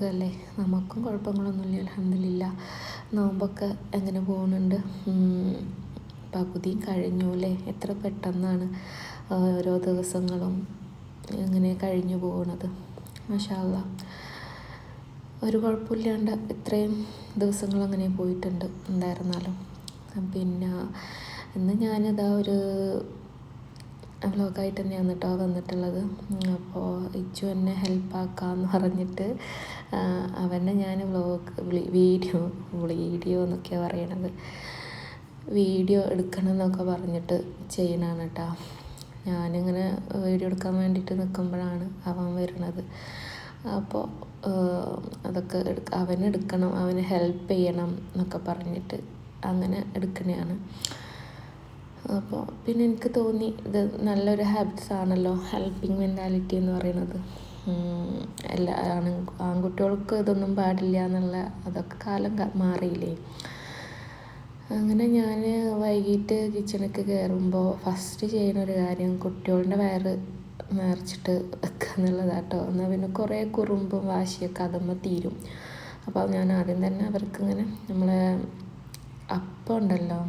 സുഖമല്ലേ നമുക്കും കുഴപ്പങ്ങളൊന്നുമില്ല അലഹമില്ല നോമ്പൊക്കെ എങ്ങനെ പോകുന്നുണ്ട്? പകുതിയും കഴിഞ്ഞു അല്ലേ? എത്ര പെട്ടെന്നാണ് ഓരോ ദിവസങ്ങളും ഇങ്ങനെ കഴിഞ്ഞു പോകുന്നത് മഷാല്ല ഒരു കുഴപ്പമില്ലാണ്ട് ഇത്രയും ദിവസങ്ങൾ അങ്ങനെ പോയിട്ടുണ്ട് എന്തായിരുന്നാലും. പിന്നെ ഇന്ന് ഞാനിതാ ഒരു വ്ലോഗായിട്ട് തന്നെയാണ് കേട്ടോ വന്നിട്ടുള്ളത് അപ്പോൾ ഇച്ചു എന്നെ ഹെൽപ്പാക്കാമെന്ന് പറഞ്ഞിട്ട് അവനെ ഞാൻ വ്ളോഗ് വീഡിയോ വീഡിയോ എന്നൊക്കെയാണ് പറയണത്. വീഡിയോ എടുക്കണം എന്നൊക്കെ പറഞ്ഞിട്ട് ചെയ്യണതാണ് കേട്ടോ ഞാനിങ്ങനെ വീഡിയോ എടുക്കാൻ വേണ്ടിയിട്ട് നിൽക്കുമ്പോഴാണ് അവൻ വരുന്നത് അപ്പോൾ അതൊക്കെ എടുക്ക അവനെടുക്കണം അവന് ഹെൽപ്പ് ചെയ്യണം എന്നൊക്കെ പറഞ്ഞിട്ട് അങ്ങനെ എടുക്കണതാണ് അപ്പോൾ പിന്നെ എനിക്ക് തോന്നി ഇത് നല്ലൊരു ഹാബിറ്റ്സ് ആണല്ലോ ഹെൽപ്പിംഗ് മെന്റാലിറ്റി എന്ന് പറയുന്നത്. എല്ലാ ആൺകുട്ടികൾക്ക് ഇതൊന്നും പാടില്ല എന്നുള്ള അതൊക്കെ കാലം മാറിയില്ലേ. അങ്ങനെ ഞാൻ വൈകിട്ട് കിച്ചണിലേക്ക് കയറുമ്പോൾ ഫസ്റ്റ് ചെയ്യുന്ന ഒരു കാര്യം കുട്ടികളുടെ വയറ് നിറച്ചിട്ട് വെക്കുക എന്നുള്ളതാട്ടോ. എന്നാൽ പിന്നെ കുറേ കുറുമ്പും വാശിയൊക്കെ അതുമ്പോൾ തീരും. അപ്പോൾ ഞാൻ ആദ്യം തന്നെ അവർക്ക് ഇങ്ങനെ നമ്മളെ അപ്പം ഉണ്ടല്ലോ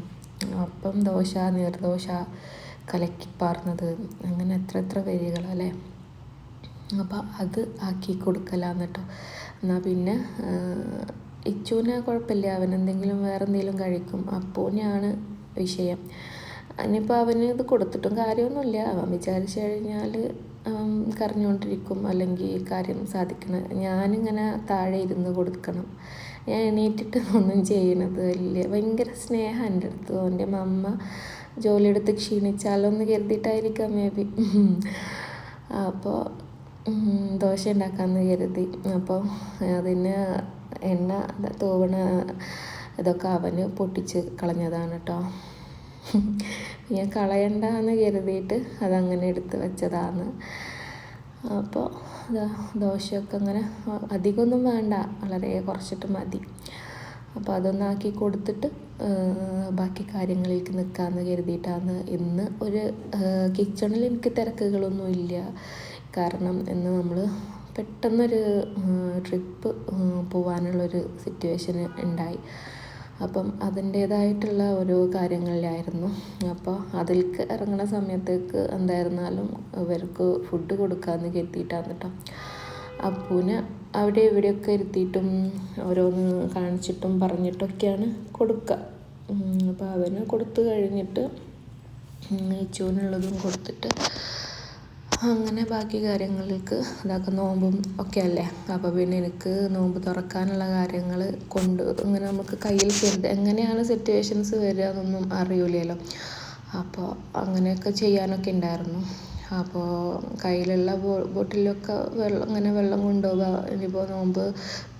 അപ്പം ദോശ നീർദോശ കലക്കിപ്പാർന്നത് അങ്ങനെ എത്ര എത്ര വരികളല്ലേ? അപ്പം അത് ആക്കി കൊടുക്കലാന്ന് കേട്ടോ എന്നാൽ പിന്നെ ഇച്ചുവിന് കുഴപ്പമില്ല. അവൻ എന്തെങ്കിലും വേറെ എന്തെങ്കിലും കഴിക്കും. അപ്പൂനെയാണ് വിഷയം. ഇനിയിപ്പോൾ അവന് ഇത് കൊടുത്തിട്ടും കാര്യമൊന്നുമില്ല. അവൻ വിചാരിച്ചു കഴിഞ്ഞാൽ കരഞ്ഞുകൊണ്ടിരിക്കും അല്ലെങ്കിൽ കാര്യം സാധിക്കണം. ഞാനിങ്ങനെ താഴെ ഇരുന്ന് കൊടുക്കണം. ഞാൻ എണീറ്റിട്ടൊന്നും ചെയ്യണത് വലിയ ഭയങ്കര സ്നേഹം എന്റെ അടുത്ത്. എന്റെ മമ്മ ജോലിയെടുത്ത് ക്ഷീണിച്ചാലോന്ന് കരുതിയിട്ടായിരിക്കാം മേ ബി. അപ്പോൾ ദോശ ഉണ്ടാക്കാമെന്ന് കരുതി. അപ്പോൾ അതിന് എണ്ണ തൂവണ ഇതൊക്കെ അവന് പൊട്ടിച്ച് കളഞ്ഞതാണ് കേട്ടോ ഞാൻ കളയണ്ട എന്ന് കരുതിയിട്ട് അതങ്ങനെ എടുത്ത് വെച്ചതാണ്. അപ്പോൾ ദോശയൊക്കെ അങ്ങനെ അധികമൊന്നും വേണ്ട. വളരെ കുറച്ചിട്ട് മതി. അപ്പോൾ അതൊന്നാക്കി കൊടുത്തിട്ട് ബാക്കി കാര്യങ്ങളിലേക്ക് നിൽക്കാമെന്ന് കരുതിയിട്ടാണ് ഇന്ന് ഒരു കിച്ചണിൽ എനിക്ക് തിരക്കുകളൊന്നും ഇല്ല കാരണം ഇന്ന് നമ്മൾ പെട്ടെന്നൊരു ട്രിപ്പ് പോകാനുള്ളൊരു സിറ്റുവേഷൻ ഉണ്ടായി. അപ്പം അതിന്റേതായിട്ടുള്ള ഓരോ കാര്യങ്ങളിലായിരുന്നു. അപ്പോൾ അതിലേക്ക് ഇറങ്ങുന്ന സമയത്തേക്ക് എന്തായിരുന്നാലും ഇവർക്ക് ഫുഡ് കൊടുക്കാമെന്ന് കരുതിയിട്ടാണ് കേട്ടോ അപ്പൂന് അവിടെ ഇവിടെയൊക്കെ ഇരുത്തിയിട്ടും ഓരോന്ന് കാണിച്ചിട്ടും പറഞ്ഞിട്ടൊക്കെയാണ് കൊടുക്കുക അപ്പോൾ അവന് കൊടുത്തു കഴിഞ്ഞിട്ട് ഇച്ചുവിനുള്ളതും കൊടുത്തിട്ട് അങ്ങനെ ബാക്കി കാര്യങ്ങൾക്ക് അതൊക്കെ നോമ്പും ഒക്കെ അല്ലേ അപ്പോൾ പിന്നെ എനിക്ക് നോമ്പ് തുറക്കാനുള്ള കാര്യങ്ങൾ കൊണ്ട് ഇങ്ങനെ നമുക്ക് കയ്യിൽ കരുത് എങ്ങനെയാണ് സിറ്റുവേഷൻസ് വരിക എന്നൊന്നും അറിയില്ലല്ലോ. അപ്പോൾ അങ്ങനെയൊക്കെ ചെയ്യാനൊക്കെ ഉണ്ടായിരുന്നു. അപ്പോൾ കയ്യിലുള്ള ബോട്ടിലൊക്കെ വെള്ളം ഇങ്ങനെ വെള്ളം കൊണ്ടുപോവുക. ഇനിയിപ്പോൾ നോമ്പ്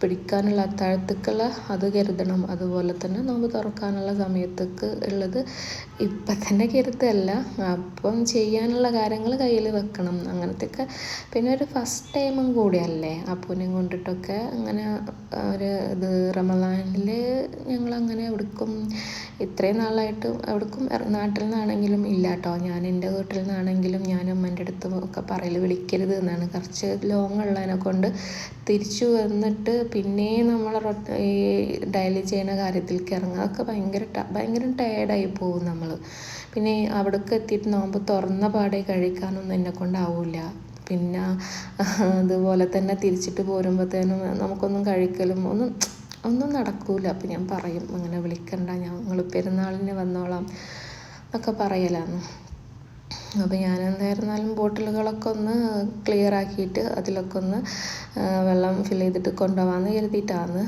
പിടിക്കാനുള്ള അത്താഴത്തേക്കുള്ള അത് കരുതണം. അതുപോലെ തന്നെ നോമ്പ് തുറക്കാനുള്ള സമയത്തേക്ക് ഉള്ളത് ഇപ്പം തന്നെ കരുതല്ല. അപ്പം ചെയ്യാനുള്ള കാര്യങ്ങൾ കയ്യിൽ വെക്കണം. അങ്ങനത്തെയൊക്കെ പിന്നെ ഒരു ഫസ്റ്റ് ടൈമും കൂടിയല്ലേ അപ്പൂനെയും കൊണ്ടിട്ടൊക്കെ അങ്ങനെ ഒരു ഇത് റമദാനിൽ ഞങ്ങളങ്ങനെ എവിടേക്കും ഇത്രയും നാളായിട്ടും എവിടേക്കും നാട്ടിൽ നിന്നാണെങ്കിലും ഇല്ല കേട്ടോ ഞാൻ എന്റെ വീട്ടിൽ നിന്നാണെങ്കിലും ഞാൻ അമ്മേന്റെ അടുത്തും ഒക്കെ പറയൽ വിളിക്കരുത് എന്നാണ്. കുറച്ച് ലോങ് ഉള്ളതിനെ കൊണ്ട് തിരിച്ചു വന്നിട്ട് പിന്നെ നമ്മൾ ഈ ഡയലി ചെയ്യുന്ന കാര്യത്തിലേക്ക് ഇറങ്ങുക. അതൊക്കെ ഭയങ്കര ഭയങ്കര ടയേർഡായി പോകും നമ്മൾ പിന്നെ അവിടേക്ക് എത്തിയിട്ട് നോമ്പ് തുറന്ന പാടെ കഴിക്കാനൊന്നും എന്നെ കൊണ്ടാവില്ല പിന്നെ അതുപോലെ തന്നെ തിരിച്ചിട്ട് പോരുമ്പോഴത്തേനും നമുക്കൊന്നും കഴിക്കലും ഒന്നും ഒന്നും നടക്കൂല. അപ്പം ഞാൻ പറയും അങ്ങനെ വിളിക്കണ്ട ഞങ്ങൾ പെരുന്നാളിന് വന്നോളാം എന്നൊക്കെ പറയലാണ്. അപ്പോൾ ഞാൻ എന്തായിരുന്നാലും ബോട്ടിലുകളൊക്കെ ഒന്ന് ക്ലിയർ ആക്കിയിട്ട് അതിലൊക്കെ ഒന്ന് വെള്ളം ഫിൽ ചെയ്തിട്ട് കൊണ്ടുപോകാമെന്ന് കരുതിയിട്ടാണ്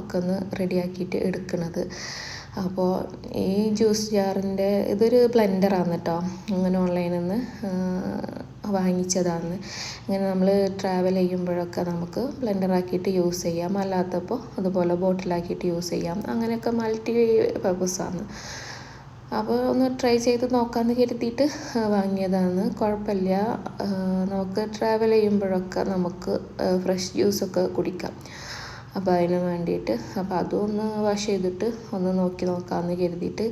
ഒക്കെ ഒന്ന് റെഡിയാക്കിയിട്ട് എടുക്കുന്നത് അപ്പോൾ ഈ ജ്യൂസ് ജാറിന്റെ ഇതൊരു ബ്ലെൻഡറാണ് കേട്ടോ അങ്ങനെ ഓൺലൈനിൽ നിന്ന് വാങ്ങിച്ചതാണ് ഇങ്ങനെ നമ്മൾ ട്രാവൽ ചെയ്യുമ്പോഴൊക്കെ നമുക്ക് ബ്ലെൻഡറാക്കിയിട്ട് യൂസ് ചെയ്യാം. അല്ലാത്തപ്പോൾ അതുപോലെ ബോട്ടിലാക്കിയിട്ട് യൂസ് ചെയ്യാം. അങ്ങനെയൊക്കെ മൾട്ടി പർപ്പസാണ് അപ്പോൾ ഒന്ന് ട്രൈ ചെയ്ത് നോക്കാമെന്ന് കരുതിയിട്ട് വാങ്ങിയതാണ്. കുഴപ്പമില്ല. നമുക്ക് ട്രാവൽ ചെയ്യുമ്പോഴൊക്കെ നമുക്ക് ഫ്രഷ് ജ്യൂസൊക്കെ കുടിക്കാം. അപ്പോൾ അതിന് വേണ്ടിയിട്ട് അപ്പോൾ അതും ഒന്ന് വാഷ് ചെയ്തിട്ട് ഒന്ന് നോക്കി നോക്കാമെന്ന് കരുതിയിട്ട്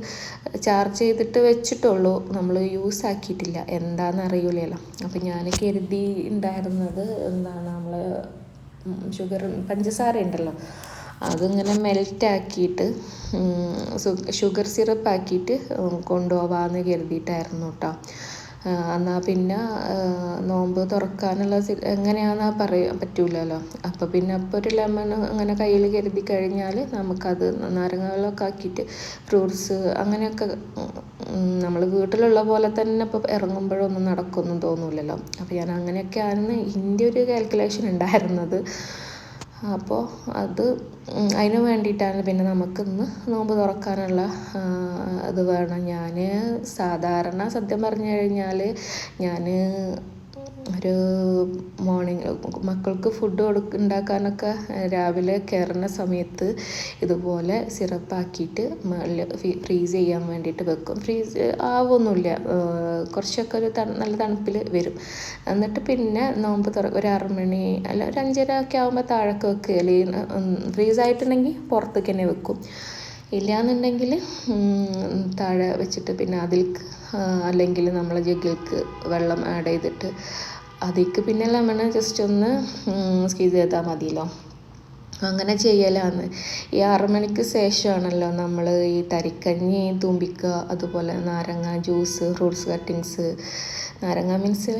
ചാർജ് ചെയ്തിട്ട് വെച്ചിട്ടുള്ളൂ. നമ്മൾ യൂസ് ആക്കിയിട്ടില്ല. എന്താണെന്ന് അറിയില്ലല്ലോ അപ്പോൾ ഞാൻ കരുതി ഉണ്ടായിരുന്നത് എന്താണ് നമ്മൾ ഷുഗർ പഞ്ചസാര ഉണ്ടല്ലോ. അതിങ്ങനെ മെൽറ്റാക്കിയിട്ട് ഷുഗർ സിറപ്പ് ആക്കിയിട്ട് കൊണ്ടുപോവാന്ന് കരുതിയിട്ടായിരുന്നു കേട്ടോ എന്നാൽ പിന്നെ നോമ്പ് തുറക്കാനുള്ള എങ്ങനെയാണെന്ന് പറയാൻ പറ്റൂലല്ലോ. അപ്പോൾ പിന്നെ അപ്പോൾ ഒരു ലെമൺ അങ്ങനെ കയ്യിൽ കരുതി കഴിഞ്ഞാൽ നമുക്കത് നാരങ്ങ വെള്ളമൊക്കെ ആക്കിയിട്ട് ഫ്രൂട്ട്സ് അങ്ങനെയൊക്കെ നമ്മൾ വീട്ടിലുള്ള പോലെ തന്നെ ഇപ്പോൾ ഇറങ്ങുമ്പോഴൊന്നും നടക്കുമെന്നും തോന്നൂലല്ലോ. അപ്പോൾ ഞാൻ അങ്ങനെയൊക്കെ ആയിരുന്നു എന്റെ ഒരു കാൽക്കുലേഷൻ ഉണ്ടായിരുന്നത് അപ്പോൾ അത് അതിന് വേണ്ടിയിട്ടാണ് പിന്നെ നമുക്കിന്ന് നോമ്പ് തുറക്കാനുള്ള ഇത് വേണം. ഞാൻ സാധാരണ സത്യം പറഞ്ഞു കഴിഞ്ഞാൽ ഞാൻ ഒരു മോർണിംഗ് മക്കൾക്ക് ഫുഡ് കൊടുക്ക ഉണ്ടാക്കാനൊക്കെ രാവിലെ കയറുന്ന സമയത്ത് ഇതുപോലെ സിറപ്പാക്കിയിട്ട് ഫ്രീസ് ചെയ്യാൻ വേണ്ടിയിട്ട് വെക്കും. ഫ്രീസ് ആവൊന്നുമില്ല കുറച്ചൊക്കെ ഒരു നല്ല തണുപ്പിൽ വരും. എന്നിട്ട് പിന്നെ നോമ്പ് തുറ ഒരു ആറുമണി അല്ല ഒരു അഞ്ചര ഒക്കെ ആകുമ്പോൾ താഴൊക്കെ വെക്കുക അല്ലെങ്കിൽ ഫ്രീസ് ആയിട്ടുണ്ടെങ്കിൽ പുറത്തേക്ക് തന്നെ വെക്കും. ഇല്ലയെന്നുണ്ടെങ്കിൽ താഴെ വെച്ചിട്ട് പിന്നെ അതിൽക്ക് അല്ലെങ്കിൽ നമ്മൾ ജഗ്ഗിൽക്ക് വെള്ളം ആഡ് ചെയ്തിട്ട് അതിലേക്ക് പിന്നെ ലെമൺ ജസ്റ്റ് ഒന്ന് സ്ക്വീസ് ചെയ്താൽ മതിയല്ലോ. അങ്ങനെ ചെയ്യലാണ്. ഈ ആറു മണിക്ക് ശേഷമാണല്ലോ നമ്മൾ ഈ തരിക്കഞ്ഞി തുമ്പിക്കുക അതുപോലെ നാരങ്ങ ജ്യൂസ് ഫ്രൂട്ട്സ് കട്ടിങ്സ് നാരങ്ങ മീൻസ്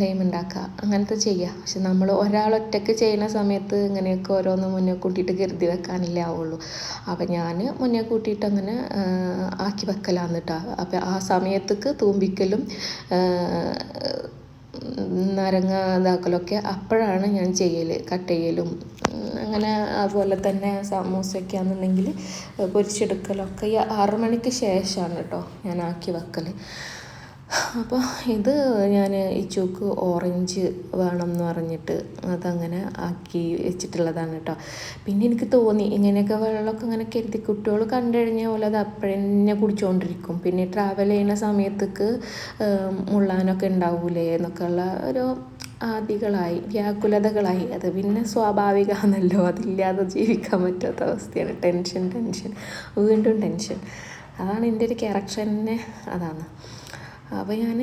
ലൈം ഉണ്ടാക്കുക അങ്ങനത്തെ ചെയ്യുക. പക്ഷെ നമ്മൾ ഒരാൾ ഒറ്റയ്ക്ക് ചെയ്യുന്ന സമയത്ത് ഇങ്ങനെയൊക്കെ ഓരോന്ന് മുന്നേ കൂട്ടിയിട്ട് കരുതി വെക്കാനല്ലേ ആവുള്ളൂ. അപ്പം ഞാൻ മുന്നേ കൂട്ടിയിട്ട് അങ്ങനെ ആക്കി വെക്കലാന്ന് കേട്ടോ അപ്പം ആ സമയത്തേക്ക് തൂമ്പിക്കലും നാരങ്ങ ഇതാക്കലൊക്കെ അപ്പോഴാണ് ഞാൻ ചെയ്യൽ കട്ട് അങ്ങനെ അതുപോലെ തന്നെ സമൂസയൊക്കെ ആണെന്നുണ്ടെങ്കിൽ പൊരിച്ചെടുക്കലൊക്കെ ഈ ആറ് മണിക്ക് ശേഷമാണ് കേട്ടോ ഞാൻ ആക്കി വെക്കൽ അപ്പോൾ ഇത് ഞാൻ ഈ ഇച്ചുക്ക് ഓറഞ്ച് വേണം എന്ന് പറഞ്ഞിട്ട് അതങ്ങനെ ആക്കി വെച്ചിട്ടുള്ളതാണ് കേട്ടോ പിന്നെ എനിക്ക് തോന്നി ഇങ്ങനെയൊക്കെ വെള്ളമൊക്കെ ഇങ്ങനെ കരുതി കുട്ടികൾ കണ്ടു കഴിഞ്ഞാൽ പോലെ അത് അപ്പോഴന്നെ കുടിച്ചുകൊണ്ടിരിക്കും പിന്നെ ട്രാവൽ ചെയ്യുന്ന സമയത്തേക്ക് മുള്ളാനൊക്കെ ഉണ്ടാവൂലേ എന്നൊക്കെയുള്ള ഒരു ആദികളായി വ്യാകുലതകളായി. അത് പിന്നെ സ്വാഭാവികമാണല്ലോ. അതില്ലാതെ ജീവിക്കാൻ പറ്റാത്ത അവസ്ഥയാണ്. ടെൻഷൻ ടെൻഷൻ വീണ്ടും ടെൻഷൻ. അതാണ് എന്റെ ഒരു ക്യാരക്ടർ തന്നെ അതാണ്. അപ്പോൾ ഞാൻ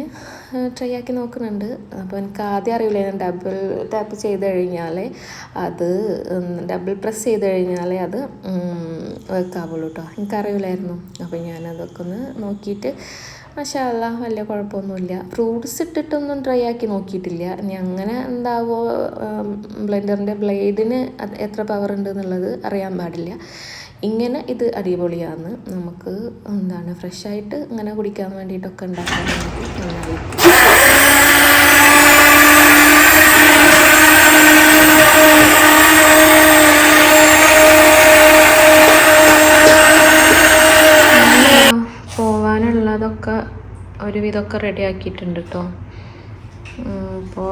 ട്രൈ ആക്കി നോക്കുന്നുണ്ട്. അപ്പോൾ എനിക്ക് ആദ്യം അറിയില്ല ഞാൻ ഡബിൾ ടാപ്പ് ചെയ്ത് കഴിഞ്ഞാൽ അത് ഡബിൾ പ്രസ് ചെയ്ത് കഴിഞ്ഞാൽ അത് വെക്കാവുള്ളൂ കേട്ടോ എനിക്കറിയില്ലായിരുന്നു അപ്പോൾ ഞാനതൊക്കെ ഒന്ന് നോക്കിയിട്ട് മഷാല്ല വലിയ കുഴപ്പമൊന്നുമില്ല. ഫ്രൂട്ട്സ് ഇട്ടിട്ടൊന്നും ട്രൈ ആക്കി നോക്കിയിട്ടില്ല. ഇനി അങ്ങനെ എന്താവോ ബ്ലെൻഡറിന്റെ ബ്ലേഡിന് എത്ര പവർ ഉണ്ട് എന്നുള്ളത് അറിയാൻ പാടില്ല. ഇങ്ങനെ ഇത് അടിപൊളിയാണ് നമുക്ക് എന്താണ് ഫ്രഷ് ആയിട്ട് ഇങ്ങനെ കുടിക്കാൻ വേണ്ടിയിട്ടൊക്കെ ഉണ്ടാക്കാൻ വേണ്ടി പോവാനുള്ളതൊക്കെ ഒരുവിധമൊക്കെ റെഡി ആക്കിയിട്ടുണ്ട് കേട്ടോ അപ്പോൾ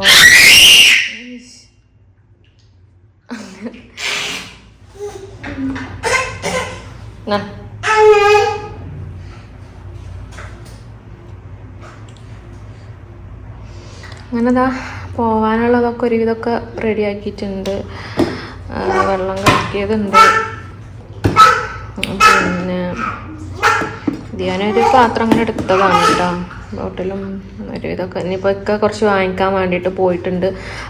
അങ്ങനെതാ പോവാനുള്ളതൊക്കെ ഒരുവിധമൊക്കെ റെഡി ആക്കിയിട്ടുണ്ട് വെള്ളം കഴിക്കിയതുണ്ട് പിന്നെ ഞാനൊരു പാത്രം അങ്ങനെ എടുത്തതാണ് കേട്ടോ. ബോട്ടിലും ഇതൊക്കെ ഇനിയിപ്പോൾ ഒക്കെ കുറച്ച് വാങ്ങിക്കാൻ വേണ്ടിയിട്ട് പോയിട്ടുണ്ട്.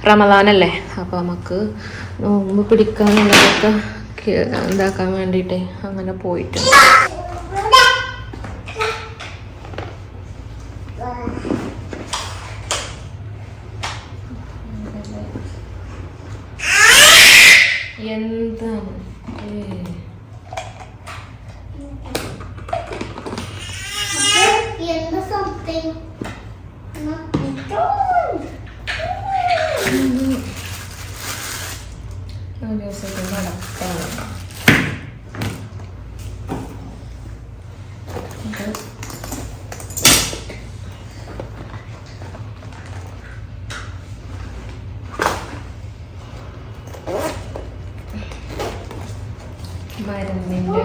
റമദാനല്ലേ? അപ്പോൾ നമുക്ക് നോമ്പ് പിടിക്കാനുള്ളതൊക്കെ ഇതാക്കാൻ വേണ്ടിയിട്ട് അങ്ങനെ പോയിട്ടുണ്ട്. മരുന്നിന്റെ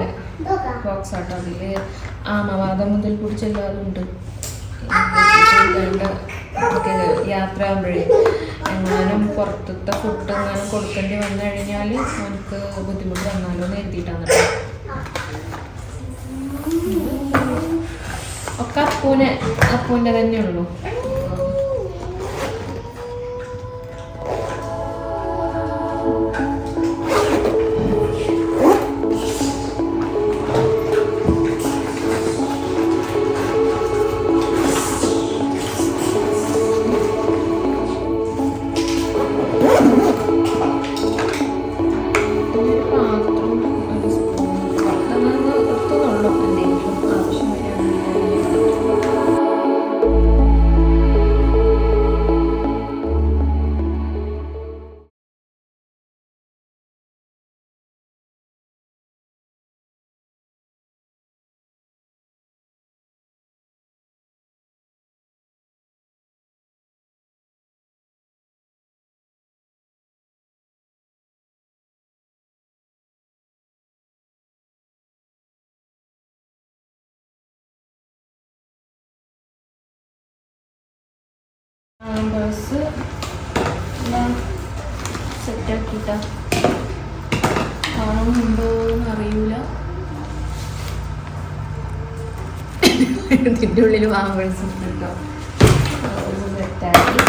ബോക്സ് ആട്ടോ? അതിൽ ആമവാദം മുതൽ കുടിച്ചെല്ലാതും ഉണ്ട് യാത്ര ആകുമ്പോഴേ എങ്ങാനും പുറത്തത്തെ ഫുഡ് എങ്ങാനും കൊടുക്കേണ്ടി വന്നു കഴിഞ്ഞാൽ നമുക്ക് ബുദ്ധിമുട്ട് വന്നാലോ എന്ന് എഴുതിയിട്ടാണ് ഒക്കെ അപ്പൂനെ അപ്പൂന്റെ തന്നെ ഉള്ളൂ. ബസ് സെറ്റാക്കിട്ടാ കാണുന്നുണ്ടോ എന്ന് അറിയൂല. ഇതിന്റെ ഉള്ളിൽ വാമ്പേഴ്സ് ഉണ്ട് കേട്ടോ സെറ്റാക്കി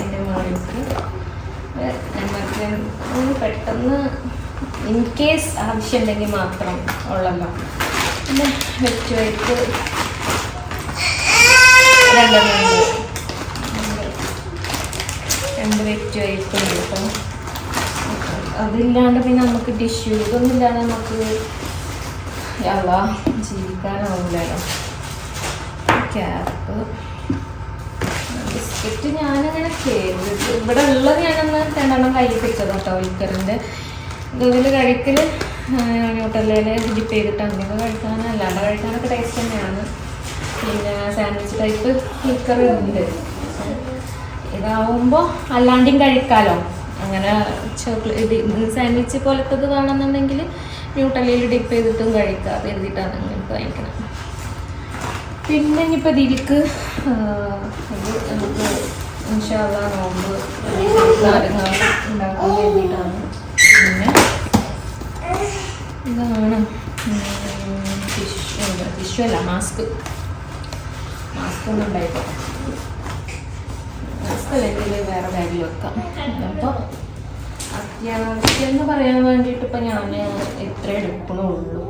എന്റെ മുകളിലേക്ക്. നമുക്ക് പെട്ടെന്ന് ഇൻ കേസ് ആവശ്യമുണ്ടെങ്കിൽ മാത്രം ഉള്ളല്ലോ. പിന്നെ വെച്ച് വെച്ച് രണ്ടെണ്ണം രണ്ട് വെറ്റ് ആയിട്ടുണ്ട് കേട്ടോ. അതില്ലാണ്ട് പിന്നെ നമുക്ക് ടിഷ്യൂ ഇതൊന്നും ഇല്ലാതെ നമുക്ക് യാള ജീവിക്കാനാവില്ലല്ലോ ക്യാപ്പ് ബിസ്ക്കറ്റ് ഞാനങ്ങനെ കേൾവിട്ട് ഇവിടെ ഉള്ളത് ഞാനൊന്ന് രണ്ടെണ്ണം കയ്യിൽ പിടിച്ചത് കേട്ടോ വിൽക്കറിന്റെ ഇതിൽ കഴിക്കൽ ഹോട്ടലിലെ ഡിപ്പ് ചെയ്തിട്ട് അങ്ങനെ കഴിക്കാൻ അല്ലാണ്ട് കഴിക്കാനൊക്കെ ടേസ്റ്റ് തന്നെയാണ്. പിന്നെ സാൻഡ്വിച്ച് ടൈപ്പ് വിക്കർ ഉണ്ട് ഇതാവുമ്പോൾ അല്ലാണ്ടും കഴിക്കാലോ. അങ്ങനെ ചോക്ലേറ്റ് സാൻഡ്വിച്ച് പോലത്തത് വേണമെന്നുണ്ടെങ്കിൽ ന്യൂട്ടലിയിൽ ഡിപ്പ് ചെയ്തിട്ടും കഴിക്കാം അത് എഴുതിയിട്ടാണ് നിങ്ങൾക്ക് വാങ്ങിക്കണം. പിന്നെ ഇനിയിപ്പോൾ ഇതിലേക്ക് ഇത് നമുക്ക് ഇൻഷാല്ല നോമ്പ് കാര്യങ്ങൾ ഉണ്ടാക്കാൻ വേണ്ടിയിട്ടാണ്. പിന്നെ ഇതാണ് ടിഷ്യൂ ടിഷ്യൂ അല്ല മാസ്ക്. മാസ്ക് ഒന്നും ഉണ്ടായിക്കോട്ടെ മാസ്ക് അല്ലെങ്കിൽ വേറെ ബാഗിൽ വെക്കാം. അപ്പോൾ അത്യാവശ്യം പറയാൻ വേണ്ടിയിട്ട് ഇപ്പം ഞാൻ ഇത്ര എടുക്കണുള്ളൂ.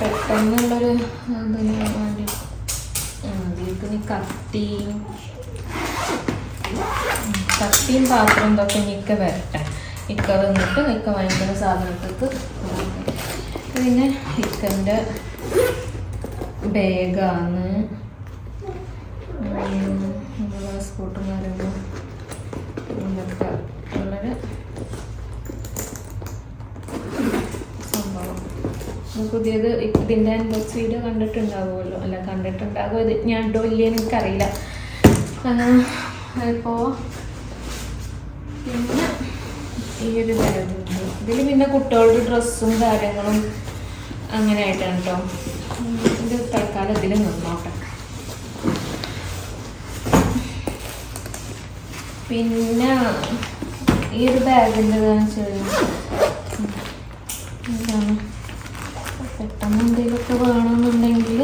പെട്ടെന്നുള്ളൊരു ഇതിന് വേണ്ടി അതിലേക്ക് നീ കത്തിയും. കത്തിയും പാത്രം ഇതൊക്കെ ഇനിക്ക് വരട്ടെ. ഇക്ക വന്നിട്ട് ഇക്ക വാങ്ങിക്കുന്ന സാധനത്തേക്ക് പിന്നെ ഇക്കന്റെ ബാഗാണ്. കാര്യങ്ങളും ഇതൊക്കെ വളരെ സംഭവം. പുതിയത് ഇതിന്റെ അൺബോക്സ് വീഡിയോ കണ്ടിട്ടുണ്ടാവുമല്ലോ. അല്ല കണ്ടിട്ടുണ്ടാകുമോ ഇത്? ഞാൻ ഇട്ടോ എനിക്ക് എനിക്കറിയില്ല. ഇപ്പോൾ പിന്നെ ഈ ഒരു ബാഗുണ്ട് ഇതിൽ പിന്നെ കുട്ടികളുടെ ഡ്രസ്സും കാര്യങ്ങളും അങ്ങനെ ആയിട്ടാണ് കേട്ടോ ഇത് തൽക്കാലം ഇതിൽ നിന്നോട്ടെ. പിന്നെ ഈ ഒരു ബാഗിന്റെ എന്താണ് പെട്ടെന്ന് എന്തെങ്കിലുമൊക്കെ വേണമെന്നുണ്ടെങ്കിൽ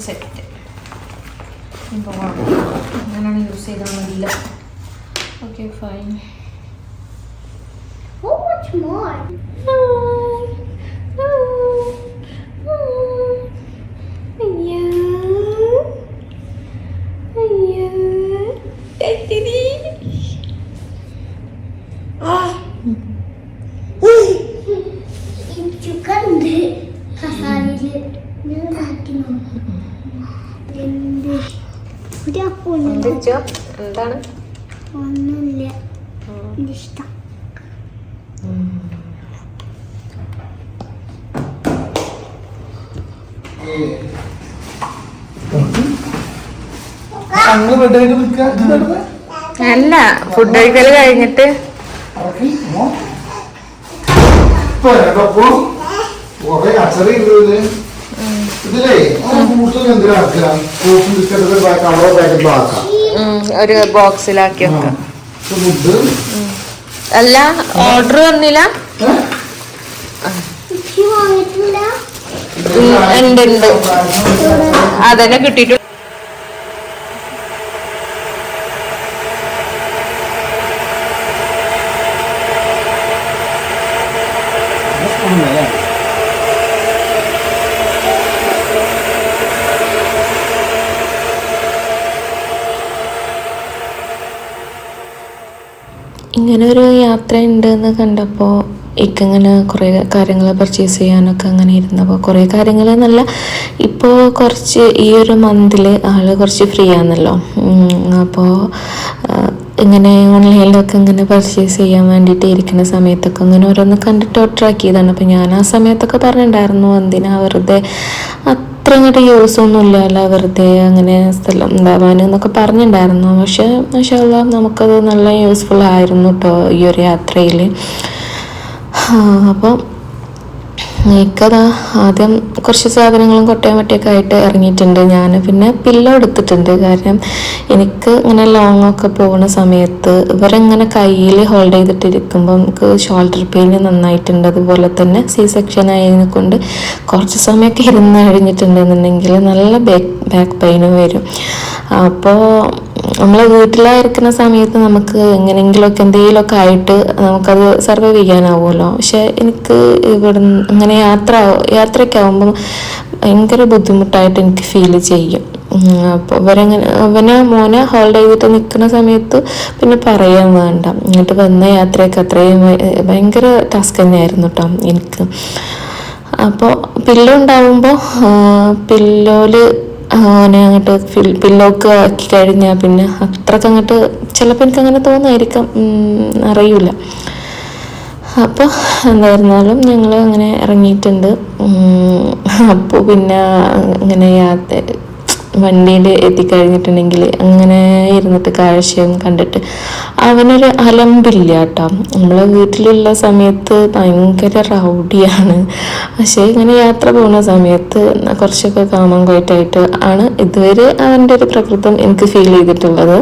സെറ്റ് ഇപ്പോൾ അങ്ങനെയാണ് യൂസ് ചെയ്താൽ മതിയില്ല. Okay fine Oh, much more ചുക്കണ്ട് കസാലയിൽ ഞാൻ കാട്ടി നോക്കും എന്ത് ഒരു അപ്പൊന്നും എന്താണ്? ഒന്നുമില്ല. ഇഷ്ടം അല്ല ഫുഡ് കഴിക്കൽ കഴിഞ്ഞിട്ട്. ഇതിൽ. ഇതിലേ കൂട്ടിൽ എന്തിനാ ആക്കുക? ഫ്രൂട്ട്സും ബിസ്ക്കറ്റൊക്കെ കവറോ പാക്കറ്റിലോ ആക്കാം ഒരു ബോക്സിലാക്കി വെക്കാം. അല്ല ഓർഡർ വന്നില്ല. ഉണ്ട് ഉണ്ട്. അതന്നെ കിട്ടിയിട്ട് ഇങ്ങനെ ഒരു യാത്ര ഉണ്ടെന്ന് കണ്ടപ്പോൾ ഇക്കങ്ങനെ കുറേ കാര്യങ്ങൾ പർച്ചേസ് ചെയ്യാനൊക്കെ അങ്ങനെ ഇരുന്നപ്പോൾ കുറേ കാര്യങ്ങൾ നല്ല ഇപ്പോൾ കുറച്ച് ഈ ഒരു മന്തിൽ ആൾ കുറച്ച് ഫ്രീ ആണല്ലോ. അപ്പോൾ ഇങ്ങനെ ഓൺലൈനിലൊക്കെ ഇങ്ങനെ പർച്ചേസ് ചെയ്യാൻ വേണ്ടിയിട്ട് ഇരിക്കുന്ന സമയത്തൊക്കെ ഇങ്ങനെ ഓരോന്ന് കണ്ടിട്ട് ഓർഡർ ആക്കിയതാണ്. അപ്പോൾ ഞാൻ ആ സമയത്തൊക്കെ പറഞ്ഞിട്ടുണ്ടായിരുന്നു എന്തിനാ വെറുതെ അത്ര അങ്ങോട്ട് യൂസ് ഒന്നും ഇല്ലല്ലോ വെറുതെ അങ്ങനെ സ്ഥലം ഉണ്ടാവാൻ എന്നൊക്കെ പറഞ്ഞിട്ടുണ്ടായിരുന്നു പക്ഷെ മാഷാല്ല നമുക്കത് നല്ല യൂസ്ഫുൾ ആയിരുന്നു കേട്ടോ ഈ ഒരു യാത്രയിൽ അപ്പോൾ എനിക്കതാ ആദ്യം കുറച്ച് സാധനങ്ങളും കൊട്ടയും വട്ടിയൊക്കെ ആയിട്ട് ഇറങ്ങിയിട്ടുണ്ട് ഞാൻ. പിന്നെ പില്ലോ എടുത്തിട്ടുണ്ട്. കാരണം എനിക്ക് ഇങ്ങനെ ലോങ് ഒക്കെ പോകുന്ന സമയത്ത് ഇവരെങ്ങനെ കയ്യിൽ ഹോൾഡ് ചെയ്തിട്ടിരിക്കുമ്പോൾ നമുക്ക് ഷോൾഡർ പെയിൻ നന്നായിട്ടുണ്ട്. അതുപോലെ തന്നെ സി സെക്ഷൻ ആയതിനെ കൊണ്ട് കുറച്ച് സമയമൊക്കെ ഇരുന്ന് കഴിഞ്ഞിട്ടുണ്ടെന്നുണ്ടെങ്കിൽ നല്ല ബാക്ക് ബാക്ക് പെയിനും വരും. അപ്പോൾ നമ്മൾ വീട്ടിലായിരിക്കുന്ന സമയത്ത് നമുക്ക് എങ്ങനെയെങ്കിലുമൊക്കെ എന്തെങ്കിലുമൊക്കെ ആയിട്ട് നമുക്കത് സർവൈവ് ചെയ്യാനാവുമല്ലോ. പക്ഷെ എനിക്ക് ഇവിടെ അങ്ങനെ യാത്ര യാത്രയൊക്കെ ആകുമ്പോൾ ഭയങ്കര ബുദ്ധിമുട്ടായിട്ട് എനിക്ക് ഫീൽ ചെയ്യും. അപ്പോൾ ഇവരങ്ങനെ അവനെ മോനെ ഹോൾഡ് ചെയ്തിട്ട് നിൽക്കുന്ന സമയത്ത് പിന്നെ പറയാൻ വേണ്ട. എന്നിട്ട് വന്ന യാത്രയൊക്കെ അത്രയും ഭയങ്കര ടാസ്ക് തന്നെയായിരുന്നു കേട്ടോ എനിക്ക്. അപ്പോൾ പില്ലോ ഉണ്ടാവുമ്പോൾ പില്ലോൽ അവനെ അങ്ങോട്ട് ഫിൽ പില്ലോക്ക് ആക്കി കഴിഞ്ഞാൽ പിന്നെ അത്രയ്ക്ക് അങ്ങോട്ട് ചിലപ്പോൾ എനിക്ക് അങ്ങനെ തോന്നായിരിക്കാം അറിയില്ല അപ്പോൾ എന്തായിരുന്നാലും ഞങ്ങൾ അങ്ങനെ ഇറങ്ങിയിട്ടുണ്ട്. അപ്പോൾ പിന്നെ ഇങ്ങനെ യാത്ര വണ്ടിയിൽ എത്തിക്കഴിഞ്ഞിട്ടുണ്ടെങ്കിൽ അങ്ങനെ ഇരുന്നിട്ട് കാഴ്ചയും കണ്ടിട്ട്. അവനൊരു അലമ്പില്ല കേട്ടോ നമ്മളെ വീട്ടിലുള്ള സമയത്ത് ഭയങ്കര റൗഡിയാണ്. പക്ഷേ ഇങ്ങനെ യാത്ര പോകുന്ന സമയത്ത് കുറച്ചൊക്കെ കാമം കോയിട്ടായിട്ട് ആണ് ഇതുവരെ അവന്റെ ഒരു പ്രകൃതം എനിക്ക് ഫീൽ ചെയ്തിട്ടുള്ളത്.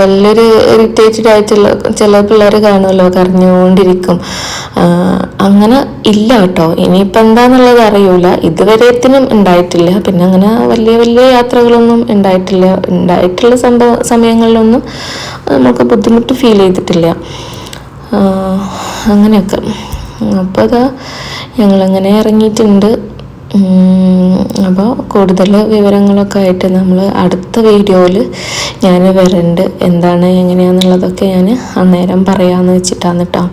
വലിയൊരു ഇറിറ്റേറ്റഡ് ആയിട്ടുള്ള ചില പിള്ളേർ കാണുമല്ലോ കരഞ്ഞുകൊണ്ടിരിക്കും. അങ്ങനെ ഇല്ല കേട്ടോ. ഇനിയിപ്പോൾ എന്താന്നുള്ളത് അറിയൂല. ഇതുവരെത്തിനും ഉണ്ടായിട്ടില്ല. പിന്നെ അങ്ങനെ വലിയ വലിയ യാത്രകളൊന്നും ഉണ്ടായിട്ടില്ല. ഉണ്ടായിട്ടുള്ള സംഭവ സമയങ്ങളിലൊന്നും നമുക്ക് ബുദ്ധിമുട്ട് ഫീൽ ചെയ്തിട്ടില്ല. അങ്ങനെയൊക്കെ. അപ്പോൾ അതാ ഞങ്ങളങ്ങനെ ഇറങ്ങിയിട്ടുണ്ട്. അപ്പോൾ കൂടുതൽ വിവരങ്ങളൊക്കെ ആയിട്ട് നമ്മൾ അടുത്ത വീഡിയോയിൽ ഞാൻ വരണ്ട് എന്താണ് എങ്ങനെയാണെന്നുള്ളതൊക്കെ ഞാൻ അന്നേരം പറയാമെന്ന് വെച്ചിട്ടാണ് കേട്ടോ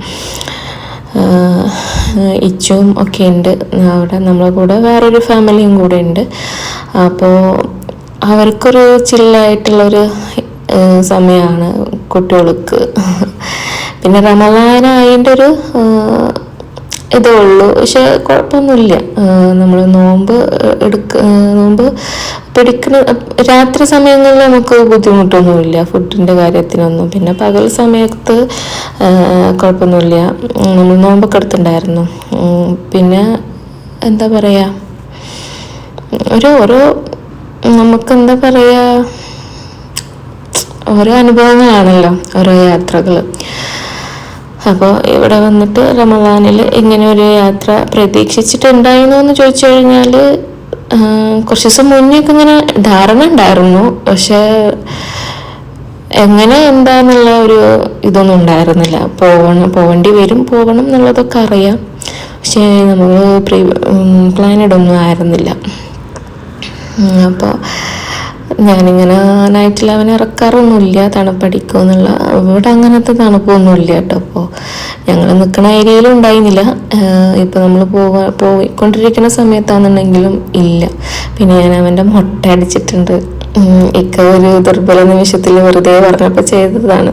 ഇച്ചും ഒക്കെ ഉണ്ട്. അവിടെ നമ്മളെ കൂടെ വേറൊരു ഫാമിലിയും കൂടെ ഉണ്ട്. അപ്പോൾ അവർക്കൊരു ചില്ലായിട്ടുള്ളൊരു സമയമാണ് കുട്ടികൾക്ക്. പിന്നെ റമദാനായതിന്റെ ഒരു ഇതേ ഉള്ളൂ. പക്ഷെ കുഴപ്പമൊന്നുമില്ല. നമ്മൾ നോമ്പ് എടുക്ക നോമ്പ് പിടിക്കുന്ന രാത്രി സമയങ്ങളിൽ നമുക്ക് ബുദ്ധിമുട്ടൊന്നുമില്ല. ഫുഡിന്റെ കാര്യത്തിനൊന്നും. പിന്നെ പകൽ സമയത്ത് കുഴപ്പമൊന്നുമില്ല. നമ്മൾ നോമ്പൊക്കെ എടുത്തിട്ടുണ്ടായിരുന്നു. പിന്നെ എന്താ പറയുക ഒരു ഓരോ നമുക്കെന്താ പറയുക ഓരോ അനുഭവങ്ങളാണല്ലോ ഓരോ യാത്രകൾ അപ്പോൾ ഇവിടെ വന്നിട്ട് റമദാനിൽ ഇങ്ങനെ ഒരു യാത്ര പ്രതീക്ഷിച്ചിട്ടുണ്ടായിരുന്നു എന്ന് ചോദിച്ചു കഴിഞ്ഞാൽ കുറച്ച് ദിവസം മുന്നേയൊക്കെ ഇങ്ങനെ ധാരണ ഉണ്ടായിരുന്നു. പക്ഷെ എങ്ങനെ എന്താന്നുള്ള ഒരു ഇതൊന്നും ഉണ്ടായിരുന്നില്ല. പോവണം പോവേണ്ടി വരും പോകണം എന്നുള്ളതൊക്കെ അറിയാം. പക്ഷേ നമ്മൾ പ്രീ പ്ലാനഡ് ആയിരുന്നില്ല. അപ്പോൾ ഞാനിങ്ങനെ നൈറ്റിൽ അവനെ ഇറക്കാറൊന്നുമില്ല തണുപ്പടിക്കുമെന്നുള്ള ഇവിടെ അങ്ങനത്തെ തണുപ്പൊന്നുമില്ല കേട്ടോ. അപ്പോൾ ഞങ്ങൾ നിൽക്കുന്ന ഏരിയയിലും ഉണ്ടായിരുന്നില്ല. ഇപ്പോൾ നമ്മൾ പോവാ പോയിക്കൊണ്ടിരിക്കുന്ന സമയത്താണെന്നുണ്ടെങ്കിലും ഇല്ല. പിന്നെ ഞാൻ അവന്റെ മുട്ട അടിച്ചിട്ടുണ്ട്. ഇക്ക ഒരു ദുർബല നിമിഷത്തിൽ വെറുതെ പറഞ്ഞപ്പോൾ ചെയ്തതാണ്.